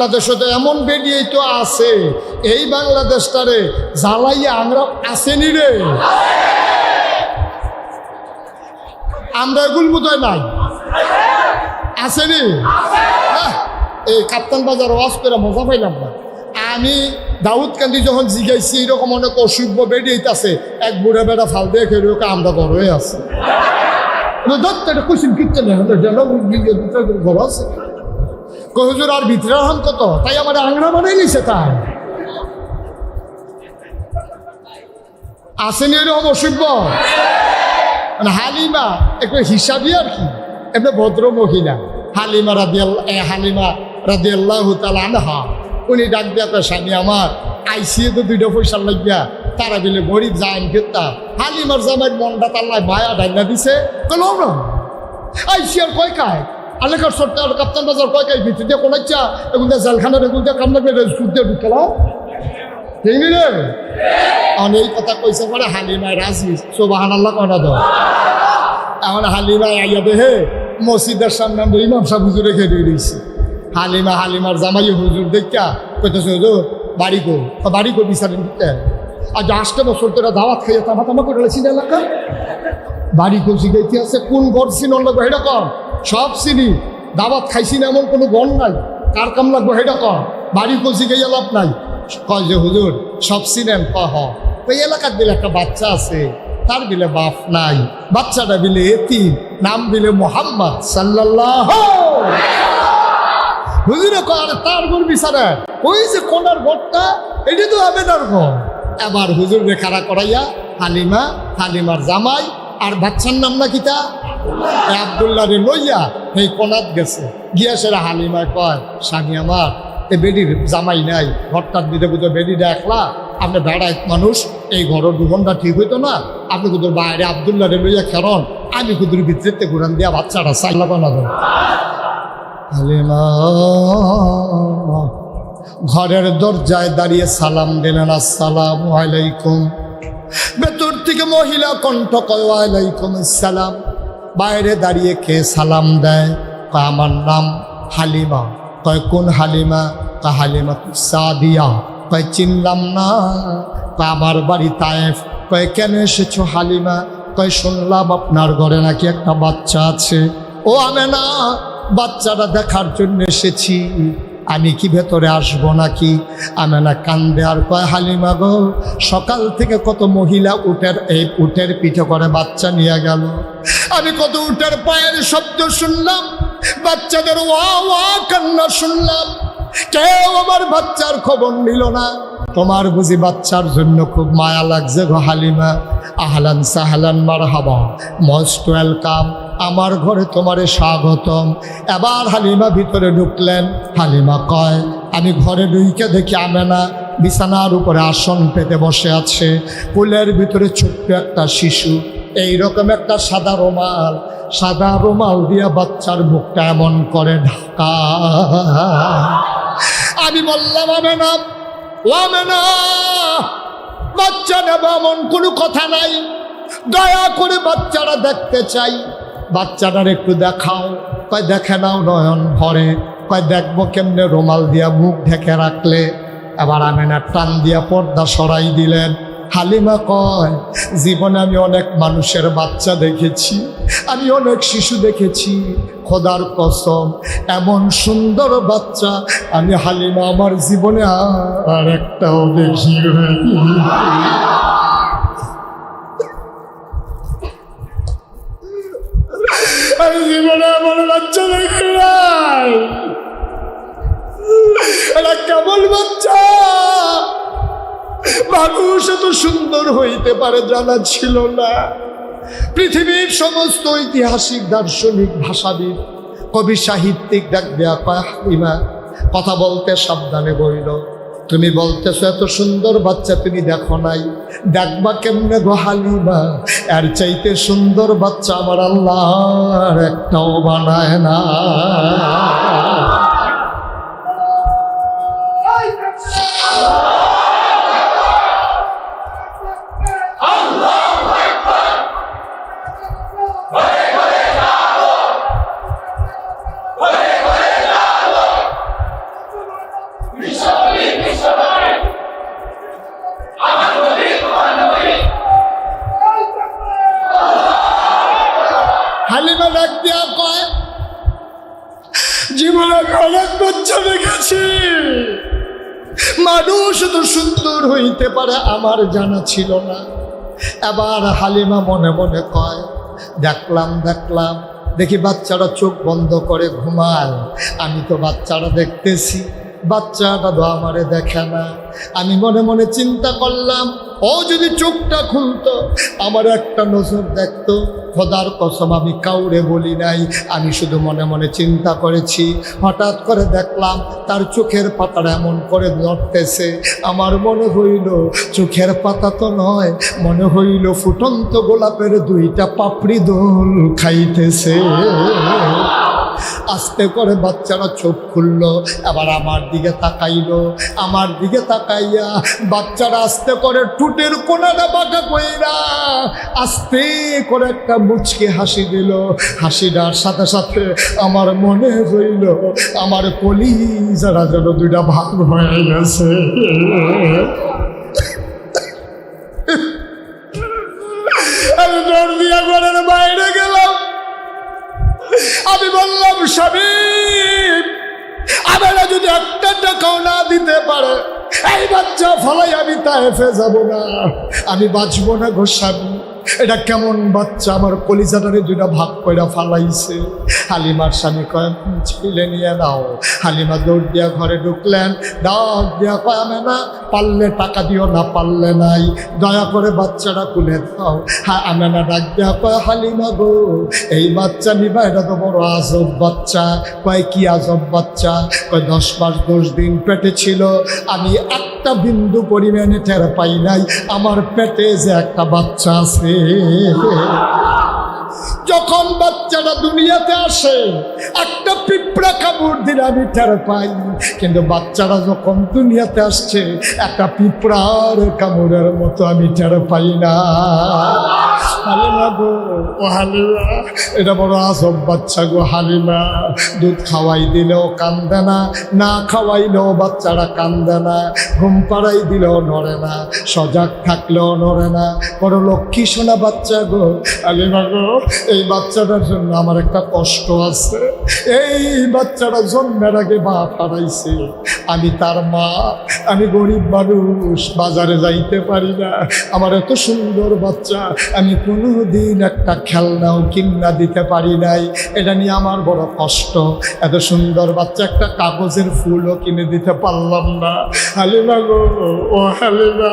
বাংলাদেশে তো এমন বেরিয়েই তো আছে। এই বাংলাদেশটারে জ্বালাইয়া আমরা আসেনি রে। আমরা এগুল বোধহয় নাই। আসেনি এই কাপ্তান বাজার ওয়াজ করে মজা পাইলাম না। আমি দাউদ কান্দি যখন জিগাইছি, এরকম অনেক অসুভ বেরিয়েছে এক বুড়া বেড়া ফাল দিয়ে খেয়ে আমরা বড় হয়ে আছে। দত্ত এটা কুসিন কিচ্ছে না ঘর আছে। হুজুর, আর আরাম কত? তাই আমার আংরা বানাই নিছে তাই। আসেনি এরকম অসভ্য? মানে হালিমা, একটু হিসাবই আর কি। এমনি ভদ্র মহিলা। হালিমা রাদি এ হালিমা রাদি আল্লাহ আনহা। উনি ডাক দিয়া কয়, স্বামী আমার আইসিয়ে তো দুইটা পয়সা লাগিয়া তারা বিলে গরিব যায় ফেরতা। হালিমার জামাই মনটা তাল্লায় মায়া ডাইনা দিছে। কল না। আইসিয়ার কয় কায়? আলেকার সরকার কাপ্তান বাজার কয় কায় ভিতরে দিয়ে কোনাইছা? এগুলো দিয়ে জালখানার এগুলো দিয়ে কামনা করে সুদ দিয়ে ঢুকালো ঠিক রে আর এই কথা কইছে পরে হালিমা রাজি। সোবাহান আল্লাহ কয়না দাও এখন হালিমা আইয়া দেহে মসজিদের সামনে আমরা ইমাম সাহেব হুজুরে খেয়ে দিয়েছি। হালিমা, হালিমার জামাই হুজুর দেখা কইতেছে, হুজুর, বাড়ি গো বাড়ি গো বিচারেন দিতে আজ আটটা বছর তোরা দাওয়াত খাইয়া তামা তামা করে এলাকা? বাড়ি কলসি গাইতে আছে, কোন চিনন লাগবে হেটা কর সব চিনি। দাওয়াত খাইছি না, এমন কোনো গণ নাই। কার কাম লাগবো হেটা কর বাড়ি কলসি গাইয়া লাভ নাই। কয় যে, হুজুর, সব চিনেন কহ ওই এলাকার দিলে একটা বাচ্চা আছে, তার বিলে বাপ নাই। বাচ্চাটা বিলে এতি নাম বিলে মোহাম্মদ সাল্লাল্লাহ হুজুরে কর তার গুর বিচারে ওই যে কোনার ঘরটা, এটি তো আবেদার ঘর। এবার হুজুর রেখারা করাইয়া, হালিমা, হালিমার জামাই আর বাচ্চার নাম না কিতা আবদুল্লাহ রে লইয়া এই কোনাত গেছে। গিয়া সেরা হালিমায় কয়, স্বামী আমার, এ বেডির জামাই নাই। ঘরটার দিতে বুঝে বেডিটা একলা আপনি বেড়ায় মানুষ, এই ঘরের দুঘন্টা ঠিক হইতো না। আপনি কুদুর বাইরে আবদুল্লাহ রে লইয়া খেরন, আমি কুদুর ভিতরে ঘুরান দিয়া বাচ্চাটা সাইলা বানাবো হালিমা, ঘরের দরজায় দাঁড়িয়ে সালাম দিলেন, আসসালাম আলাইকুম। ভেতর থেকে মহিলা কণ্ঠ কয় সালাম বাইরে দাঁড়িয়ে কে সালাম দেয়? কয়, আমার নাম হালিমা। কয়, কোন হালিমা? কা হালিমা সাদিয়া। কয়, চিনলাম না। কয়, আমার বাড়ি তায়েফ। কয়, কেন এসেছ হালিমা? কয়, শুনলাম আপনার ঘরে নাকি একটা বাচ্চা আছে। ও আমি না বাচ্চাটা দেখার জন্য এসেছি। আমি কি ভেতরে আসব নাকি? আমি না কান্দে আর কয়, হালিমা গো, সকাল থেকে কত মহিলা উটের এই উটের পিঠে করে বাচ্চা নিয়ে গেল। আমি কত উটের পায়ের শব্দ শুনলাম, বাচ্চাদের ওয়া ওয়া কান্না শুনলাম। কেউ আমার বাচ্চার খবর নিল না। তোমার বুঝি বাচ্চার জন্য খুব মায়া লাগছে গো হালিমা। আহলান সাহলান মার হাবা মস্ট ওয়েলকাম আমার ঘরে তোমারে স্বাগতম। এবার হালিমা ভিতরে ঢুকলেন। হালিমা কয়, আমি ঘরে ঢুইকে দেখি আমেনা বিছানার উপরে আসন পেতে বসে আছে। কুলের ভিতরে ছোট্ট একটা শিশু। এই রকম একটা সাদা রোমাল। সাদা রোমাল দিয়া বাচ্চার মুখটা এমন করে ঢাকা। আমি বললাম, আমেনা, ও আমেনা, বাচ্চা নেব এমন কোনো কথা নাই। দয়া করে বাচ্চারা দেখতে চাই। বাচ্চাটার একটু দেখাও। কয়, দেখে নাও নয়ন ভরে। কয়, দেখব কেমনে রুমাল দিয়া মুখ ঢেকে রাখলে। এবার আমেনা টান দিয়া পর্দা সরাই দিলেন। হালিমা কয়, জীবনে আমি অনেক মানুষের বাচ্চা দেখেছি। আমি অনেক শিশু দেখেছি। খোদার কসম, এমন সুন্দর বাচ্চা আমি হালিমা আমার জীবনে আর একটাও দেখি জীবনে আমার বাচ্চা দেখি এটা কেমন বাচ্চা? মানুষ এত সুন্দর হইতে পারে জানা ছিল না। পৃথিবীর সমস্ত ঐতিহাসিক, দার্শনিক, ভাষাবিদ, কবি, সাহিত্যিক ডাক দেয়া কথা বলতে সাবধানে বইল। তুমি বলতেছো, এত সুন্দর বাচ্চা তুমি দেখো নাই। দেখবা কেমনে গোহালি হালিমা? এর চাইতে সুন্দর বাচ্চা আমার আল্লাহ একটাও বানায় না। হইতে পারে আমার জানা ছিল না। এবার হালিমা মনে মনে কয়, দেখলাম দেখলাম। দেখি বাচ্চারা চোখ বন্ধ করে ঘুমায়। আমি তো বাচ্চারা দেখতেছি। বাচ্চাটা তো আমারে দেখে না। আমি মনে মনে চিন্তা করলাম, ও যদি চোখটা খুলতো, আমার একটা নজর দেখতো, খোদার কসম আমি কাউরে বলি নাই, আমি শুধু মনে মনে চিন্তা করেছি। হঠাৎ করে দেখলাম, তার চোখের পাতাটা এমন করে নড়তেছে। আমার মনে হইল, চোখের পাতা তো নয়, মনে হইল ফুটন্ত গোলাপের দুইটা পাপড়ি দোল খাইতেছে। আস্তে করে বাচ্চারা চোখ খুললো, এবার আমার দিকে তাকাইলো, আমার দিকে তাকাইয়া বাচ্চারা আস্তে করে টুটের কোনাটা বাঁকা কইরা আস্তে করে একটা মুচকে হাসি দিল। হাসিটার সাথে সাথে আমার মনে হইল, আমার কলি যারা যেন দুইটা ভাগ হয়ে গেছে। বাইরে গেলাম। আমি বললাম স্বামী আমরা যদি একটা টাকাও না দিতে পারে, এই বাচ্চা ফলাই আমি তাইফে যাব না। আমি বাঁচবো না গো স্বামী এটা কেমন বাচ্চা? আমার কলিজাটারে দুটা ভাগ করে ফালাইছে। হালিমার স্বামী কয় ছেলে নিয়ে দাও হালিমা দৌড় দিয়া ঘরে ঢুকলেন। ডাক দিয়া কয় আমি না পারলে টাকা দিও না, পারলে নাই। দয়া করে বাচ্চাটা খুলে দাও। হ্যাঁ আমি না ডাক দিয়া কয়, হালিমা গো, এই বাচ্চা নিবা, এটা তো বড় আজব বাচ্চা। কয়, কি আজব বাচ্চা? কয়, দশ মাস দশ দিন পেটে ছিল। আমি একটা বিন্দু পরিমাণে টের পাই নাই। আমার পেটে যে একটা বাচ্চা আছে। যখন বাচ্চাটা দুনিয়াতে আসে, একটা পিঁপড়া কামড় দিলে আমি টের পাই। কিন্তু বাচ্চারা যখন দুনিয়াতে আসছে, একটা পিঁপড়ার কামড়ের মতো আমি টের পাই না। হালিমা এটা বড় আসব বাচ্চা গো হালিমা। দুধ খাওয়াই দিলেও কান্দে না না খাওয়াইলেও বাচ্চারা কান্দে না, ঘুম পাড়াই দিলেও নড়ে না, সজাগ থাকলেও নড়ে না। বড় লক্ষ্মী শোনা বাচ্চা গো, হালিমা গো এই বাচ্চাটার জন্য আমার একটা কষ্ট আছে। এই বাচ্চাটা জন্মের আগে মা হারাইছে আমি তার মা, আমি গরিব মানুষ, বাজারে যাইতে পারি না। আমার এত সুন্দর বাচ্চা, আমি কোনো দিন একটা খেলনাও কিনা দিতে পারি নাই। এটা নিয়ে আমার বড় কষ্ট। এত সুন্দর বাচ্চা, একটা কাগজের ফুলও কিনে দিতে পারলাম না। হালিমা গো, ও হালিমা,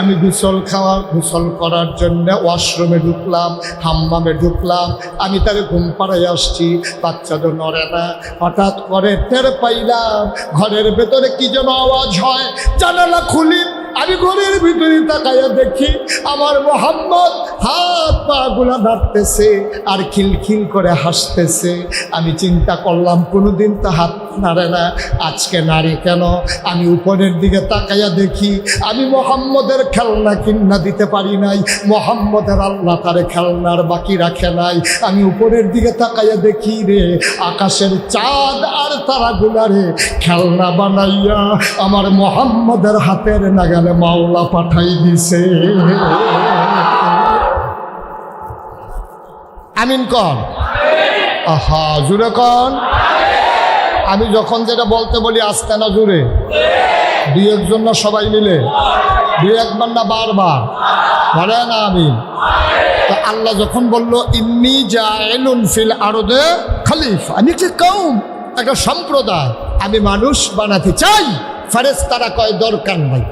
আমি গোসল খাওয়া, গোসল করার জন্য ওয়াশরুমে ঢুকলাম, হাম্মামে ঢুকলাম। আমি তাকে ঘুম পাড়ায় আসছি বাচ্চা তো নড়ে না। হঠাৎ করে টের পাইলাম, ঘরের ভেতরে কি যেন আওয়াজ হয়, জানালা খুলি আমি ঘরের ভিতরে তাকাইয়া দেখি আমার মোহাম্মদ হাত পা গুলা নাড়তেছে আর খিলখিল করে হাসতেছে। আমি চিন্তা করলাম, কোনোদিন তো হাত নাড়ে না। আজকে নাড়ে কেন? আমি উপরের দিকে তাকাইয়া দেখি, আমি মোহাম্মদের খেলনা কিন্না দিতে পারি নাই। মোহাম্মদের আল্লাহ তারে খেলনার বাকি রাখে নাই। আমি উপরের দিকে তাকাইয়া দেখি রে, আকাশের চাঁদ আর তারাগুলা রে খেলনা বানাইয়া আমার মোহাম্মদের হাতের নাগালে মাওলা পাঠাই দিছে। আমিন কন। আহা, জুড়ে কন। আমি যখন যেটা বলতে বলি, আসতে না জুড়ে। দুই একজন না সবাই মিলে। দুই একবার না বারবার। বলে না আমি তো আল্লাহ যখন বলল, ইন্নি জায়লুন ফিল আরদে খালিফ আমি কি কম একটা সম্প্রদায়। আমি মানুষ বানাতে চাই। ফারেস তারা কয়, দরকার নাই।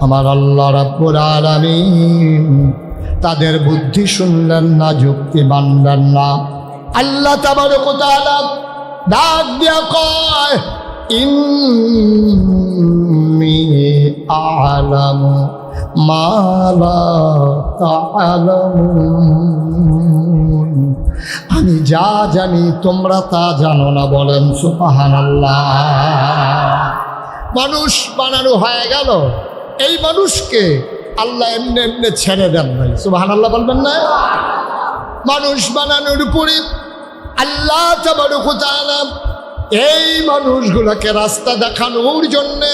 আমার আল্লাহ রাব্বুল আলামিন। তাদের বুদ্ধি শুনলেন না, যুক্তি মানলেন না। আল্লাহ তাবারক ওয়া তাআলা ডাক দিয়া কয়, ইন্নি আলামু মা লা তা'লামুন আমি যা জানি তোমরা তা জানো না বলেন, সুবহানাল্লাহ। মানুষ বানানো হয়ে গেল। এই মানুষকে আল্লাহ এমনি এমনি ছেড়ে দেন নাই সুবাহান আল্লাহ বলবেন না? মানুষ বানানোর উপরে আল্লাহ এই মানুষগুলোকে রাস্তা দেখানোর জন্যে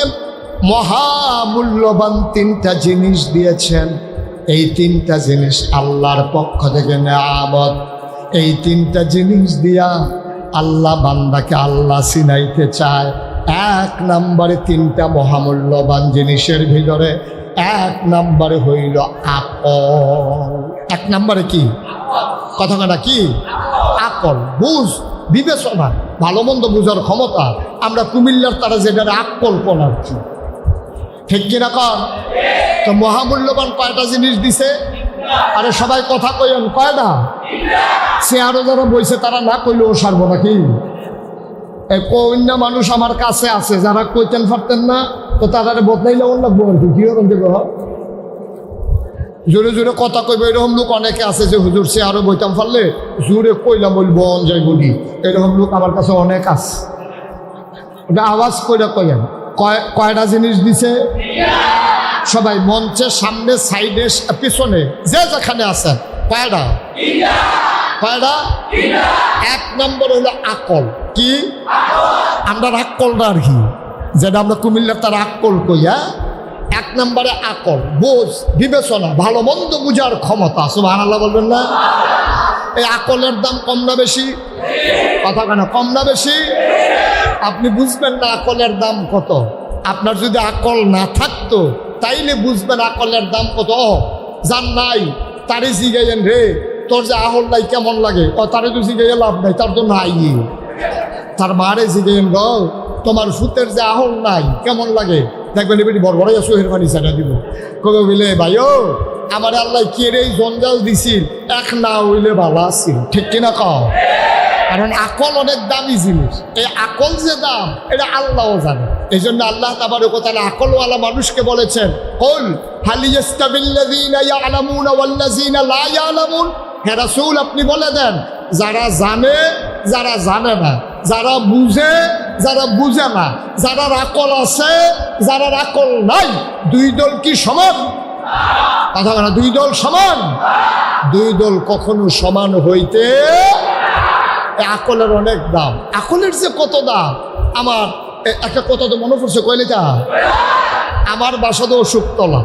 মহামূল্যবান তিনটা জিনিস দিয়েছেন। এই তিনটা জিনিস আল্লাহর পক্ষ থেকে নেয়ামত। এই তিনটা জিনিস দিয়া আল্লাহ বান্দাকে আল্লাহ চিনাইতে চায়। এক নম্বরে তিনটা মহামূল্যবান জিনিসের ভিতরে এক নম্বরে হইল আকল এক নম্বরে কি? কথাটা কি? আকল বুঝ, বিবেচনা, ভালো মন্দ বুঝার ক্ষমতা। আমরা কুমিল্লার তারা যেটা আকল কি? ঠিক কিনা? কর তো মহামূল্যবান কয়টা জিনিস দিছে? আরে সবাই কথা কইন কয়টা? সে আরও যারা বইছে তারা না কইলেও সারবো নাকি? কন্যা মানুষ আমার কাছে আছে, যারা কইতেন পারতেন না, তো তারা বদলাইলে অন্য আর কি? রকম দেব জোরে জোরে কথা কইবে, এরকম লোক অনেকে আছে যে হুজুর সে আরও বইতাম পারলে জোরে কইলাম বলব অন যাই বলি। এরকম লোক আমার কাছে অনেক আছে। ওটা আওয়াজ কইরা কইেন কয়, কয়টা জিনিস দিছে? সবাই মঞ্চের সামনে, সাইডে, পিছনে, যে যেখানে আছেন কয়টা? কয়টা? এক নম্বর হলো আকল। কি? আমরা আকলটা আর কি যেটা আমরা কুমিল্লার তার আকল কইয়া এক নম্বরে আকল, বোঝ, বিবেচনা, ভালো মন্দ বুঝার ক্ষমতা। সুবাহ আল্লাহ বলবেন না? এই আকলের দাম কম না বেশি? কথা কেন কম না বেশি? আপনি বুঝবেন না আকলের দাম কত। আপনার যদি আকল না থাকতো, তাইলে বুঝবেন আকলের দাম কত। যার নাই, তারে জিগাইয়েন রে। তোর যে আহল নাই কেমন লাগে? ও, তারে তো জিগাইয়ে লাভ নাই, তার তো নাই। তার মারে জিগাইয়েন গ, তোমার সুতের যে আহল নাই, কেমন লাগে? দেখবেন এবারে বড় বড় সোহের পানি ছাড়া দিব। কবে বলে ভাইও, আমার আল্লাহ কে রে জঞ্জাল দিছিল, এক না হইলে ভালো আছিল। ঠিক কিনা কও? কারণ আকল অনেক দামি জিনিস। এই আকল যে দাম, এটা আল্লাহও জানে। এই জন্য আল্লাহ তাবার কোথায় আকলওয়ালা মানুষকে বলেছেন, কল হ্যাঁ রাসূল, আপনি বলে দেন, যারা জানে যারা জানে না, যারা বুঝে যারা বুঝে না, যারা আকল আছে, যারা আকল নাই, দুই দল কি সমান? কথা বলে দুই দল সমান? দুই দল কখনো সমান হইতে আকলের অনেক দাম। আকলের যে কত দাম? আমার একটা কথা তো মনে পড়ছে, কইলে তা আমার বাসা তো অশোকতলা।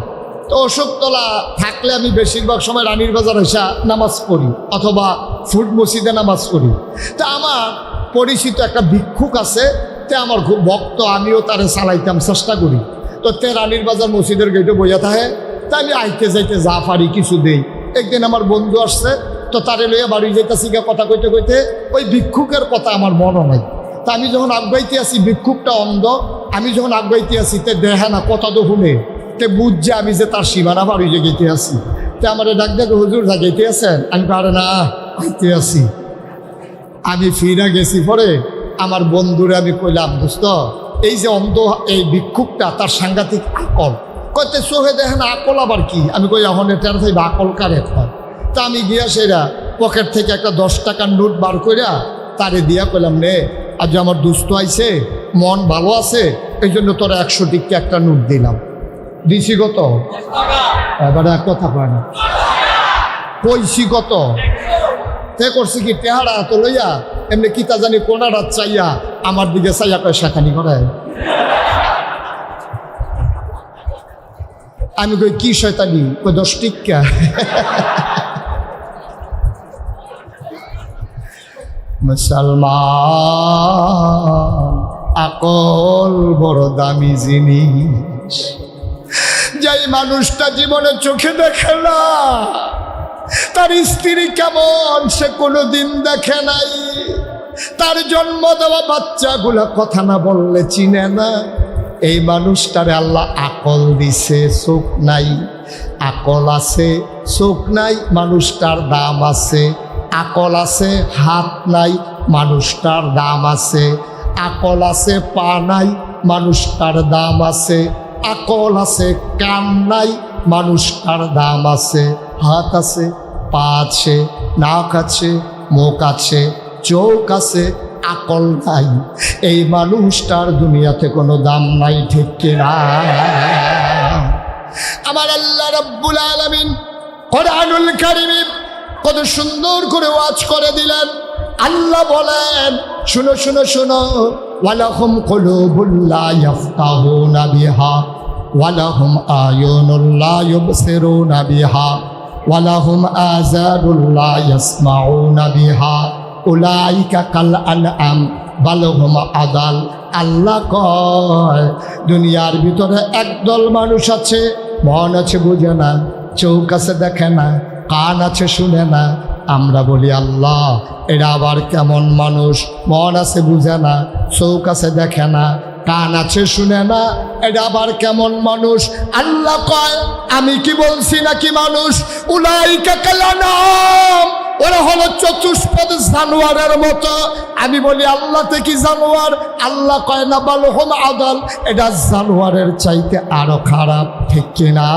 তো অশোকতলা থাকলে আমি বেশিরভাগ সময় রানীর বাজার এসে নামাজ পড়ি, অথবা ফুড মসজিদে নামাজ পড়ি। তা আমার পরিচিত একটা ভিক্ষুক আছে, তে আমার খুব ভক্ত, আমিও তারে চালাইতাম, চেষ্টা করি। তো তে রানীর বাজার মসজিদের গেটে বইয়া থাকে, তা আমি আইতে যাইতে যা পারি কিছু দেই। একদিন আমার বন্ধু আসছে, তো তারে লইয়া বাড়ি যাইতেছি গিয়া কথা কইতে কইতে ওই ভিক্ষুকের কথা আমার মনে নাই। তা আমি যখন আগবাইতে আসি, ভিক্ষুকটা অন্ধ, আমি যখন আগবাইতে আসি, তে দেহা না, কথা তো শুনে। তে বুঝছে আমি যে তার সীমানা বাড়ি যে গেতে আসি তে আমার ডাক দেখে হুজুর, যা গেতে আছেন? আমি পারে না, আইতে আসি আমি ফিরা গেছি পরে, আমার বন্ধুরে আমি কইলাম, দোস্ত, এই যে অন্ধ, এই ভিক্ষুকটা, তার সাংঘাতিক আকল। কইতে চোখে দেখেন, আকল আবার কি? আমি কই, এখন এটার থেকে আকল কারে তা আমি গিয়া সেরা পকেট থেকে একটা দশ টাকার নোট বার কইরা তারে দিয়া কইলাম, নে, আজ আমার দুস্থ আইছে, মন ভালো আছে এই জন্য তোরা একশো টিককে একটা নোট দিলাম। দিছি এবারে এক কথা কয় না। কত তে করছি কি টেহারা তো লইয়া এমনি কিতা জানি কোনারা চাইয়া আমার দিকে চাইয়া কয়, শেখানি করে। আমি কই, কি শয়তানি? কই, দশ টিক্কা। মুসলমান, আকল বড় দামি জিনিস। যাই মানুষটা জীবনে চোখে দেখে না, তার স্ত্রী কেমন সে কোনো দিন দেখে নাই। তার জন্ম দেওয়া বাচ্চাগুলো কথা না বললে চিনে না। এই মানুষটারে আল্লাহ আকল দিছে চোখ নাই। আকল আছে চোখ নাই, মানুষটার দাম আছে। আকল আছে, হাত নাই, মানুষটার দাম আছে। আকল আছে, পা নাই, মানুষটার দাম আছে। আকল আছে কান নাই মানুষটার দাম আছে, হাত আছে, পা আছে, নাক আছে, মুখ আছে, চোখ আছে, আকল নাই। এই মানুষটার দুনিয়াতে কোনো দাম নাই, ঠিক কিনা আমার আল্লাহ রব্বুল আলমিন কোরআনুল কারিমে কত সুন্দর করে ওয়াজ করে দিলেন। আল্লাহ বলেন, শুনো শুনো শুনো। ওয়ালাহুম কুলুবুল্লা ইয়াফতাহুনা বিহা, ওয়ালাহুম আয়ুনুল্লা ইউবসিরুনা বিহা, ওয়ালাহুম আযানুল্লা ইয়াসমাউনা বিহা, উলাইকা কাল আম বালহম আদাল আল্লাহ কয়, দুনিয়ার ভিতরে একদল মানুষ আছে, মন আছে বুঝে না চৌক আছে দেখে না, কান আছে শুনে না আমরা বলি, আল্লাহ, এরা আবার কেমন মানুষ? মন আছে বুঝে না চৌক আছে দেখে না, কান আছে শুনে না এটা আবার কেমন মানুষ? আল্লাহ কয়, আমি কি বলছি নাকি মানুষ? কালানাম, ওরা হলো চতুষ্পদ জানোয়ারের মতো। আমি বলি আল্লাহতে কি জানোয়ার? আল্লাহ কয়, না বলো হোম আদল এটা জানোয়ারের চাইতে আরও খারাপ, ঠিক কিনা?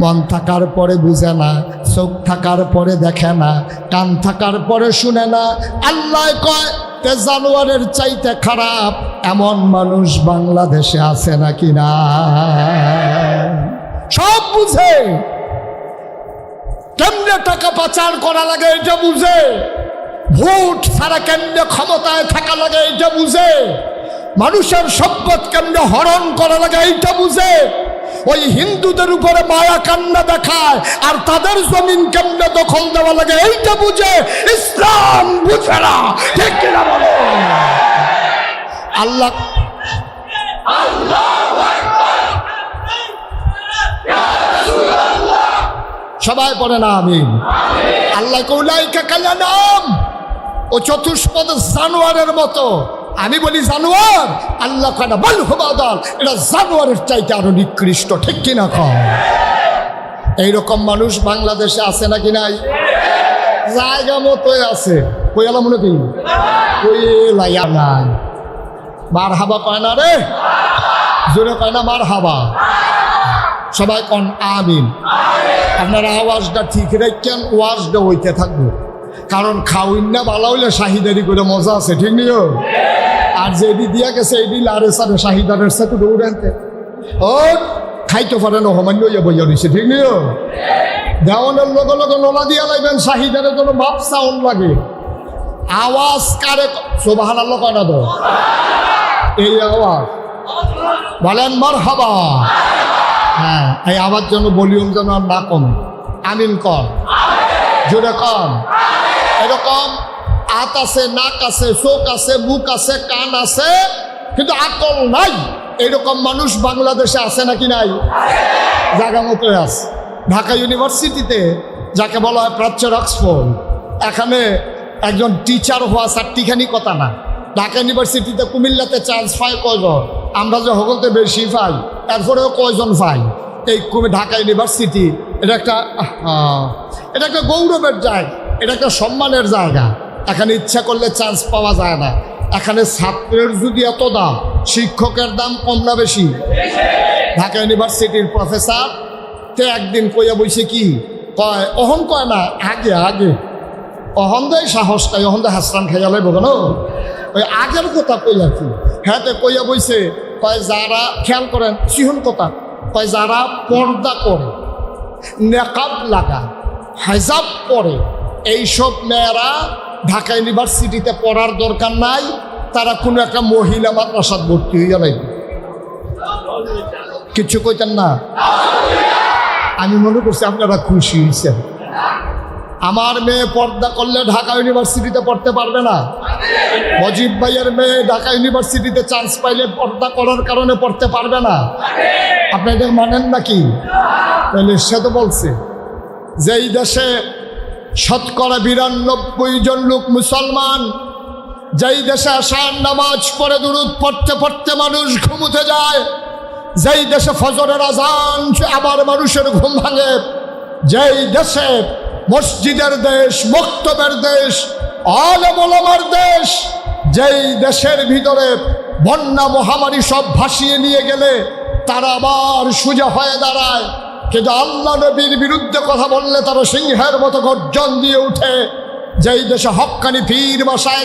মন থাকার পরে বুঝে না, চোখ থাকার পরে দেখে না, কান থাকার পরে শুনে না। আল্লাহ কয়, তে জানোয়ারের চাইতে খারাপ এমন মানুষ বাংলাদেশে আছে নাকি না? সব বুঝে। কেমনে টাকা পাচার করা লাগে এটা বুঝে। ভোট ছাড়া কেমনে ক্ষমতায় থাকা লাগে এটা বুঝে। মানুষের সম্পদ কেমনে হরণ করা লাগে এইটা বুঝে। ওই হিন্দুদের উপরে মায়া কান্না দেখায়, আর তাদের জমিন কেমনে দখল দেওয়া লাগে, এইটা বুঝে ইসলাম বুঝে না। ঠিক কিনা বলো? আল্লাহ সবাই পড়ে না আমি আল্লাহ কৌলাইকা কাল্লা নাম ও চতুষ্পদ জানোয়ারের মতো। আমি বলি জানোয়ার, আল্লাহ কানা বল হুবাদল এটা জানোয়ারের চাইতে আরও নিকৃষ্ট, ঠিক কিনা কম এইরকম মানুষ বাংলাদেশে আছে নাকি নাই? জায়গা মতোই আছে। কইয়ালা মনে কি লাইয়া নাই। মার হাবা কয় না রে? জোরে কয় না মার হাবা সবাই কন, আমিন। আপনারা আওয়াজটা ঠিক রাখেন, ওয়াজটা হইতে থাকব। কারণ খাওয়াইন না, বালা হইলে শাহিদারি করে মজা আছে, ঠিক নিও? আর যেদি দিয়া গেছে এডি লারে সারে শাহিদারের সাথে দৌড়ে আনতে। ও খাইতে পারে না হমান্য ইয়ে বইয়া রয়েছে ঠিক নিও দেওয়ানের লগে লগে নলা দিয়া লাগবেন শাহিদারের জন্য বাপ সাউন্ড লাগে। আওয়াজ কারে সোবাহান আল্লাহ না তো? এই আওয়াজ। বলেন মার হাবা হ্যাঁ এই আমার যেন ভলিউম যেন আর না কমে। আমিন কম জোরে কম এরকম হাত আছে, নাক আছে, চোখ আছে মুখ আছে, কান আছে, কিন্তু আকল নাই। এরকম মানুষ বাংলাদেশে আছে নাকি নাই? জায়গা মতো আছে। ঢাকা ইউনিভার্সিটিতে যাকে বলা হয় প্রাচ্যের অক্সফোর্ড, এখানে একজন টিচার হওয়া চারটিখানি কথা না। ঢাকা ইউনিভার্সিটিতে কুমিল্লাতে চান্স পায় কয়জন? আমরা যে সকলতে বেশি পাই, এরপরেও কয়জন পাই? এই কুমি ঢাকা ইউনিভার্সিটি, এটা একটা এটা একটা গৌরবের জায়গা, এটা একটা সম্মানের জায়গা। এখানে ইচ্ছা করলে চান্স পাওয়া যায় না। এখানে ছাত্রের যদি এত দাম, শিক্ষকের দাম কম না বেশি? ঢাকা ইউনিভার্সিটির প্রফেসর তে একদিন কইয়া বইছে কি? কয়, অহন কয় না, আগে আগে। অহন দেয় সাহস খাই অহন দেয় হাসরান খাইয়া লাগবো কেন? ওই আগের কথা কইয়া কি? হ্যাঁ তে কইয়া বইছে, কয়, যারা খেয়াল করেন, সিহন কথা। কয়, যারা পর্দা করে, নেকাব লাগা, হেজাব পরে এইসব মেয়েরা ঢাকা ইউনিভার্সিটিতে পড়ার দরকার নাই, তারা কোনো একটা মহিলা মাদ্রাসাত ভর্তি হইয়া লাগবে কিছু কইতেন না? আমি মনে করছি আপনারা খুশি হয়েছেন আমার মেয়ে পর্দা করলে ঢাকা ইউনিভার্সিটিতে পড়তে পারবে না। মজিব ভাইয়ের মেয়ে ঢাকা ইউনিভার্সিটিতে চান্স পাইলে পর্দা করার কারণে পড়তে পারবে না। আপনাদের মানেন নাকি? তাহলে সে তো বলছে যে এই দেশে শতকরা বিরানব্বই জন লোক মুসলমান। যেই দেশে আসান নামাজ পড়ে দূরত পড়তে পড়তে মানুষ ঘুমুতে যায়, যেই দেশে ফজরের আজান আবার মানুষের ঘুম ভাঙে, যেই দেশে মসজিদের দেশ, মক্তবের দেশ আলমার দেশ, যেই দেশের ভিতরে বন্যা মহামারী সব ভাসিয়ে নিয়ে গেলে তারা আবার সোজা হয়ে দাঁড়ায়। কিন্তু আল্লাহ নবীর বিরুদ্ধে কথা বললে তারা সিংহের মতো গর্জন দিয়ে উঠে, যেই দেশে হকানি পীর বাসায়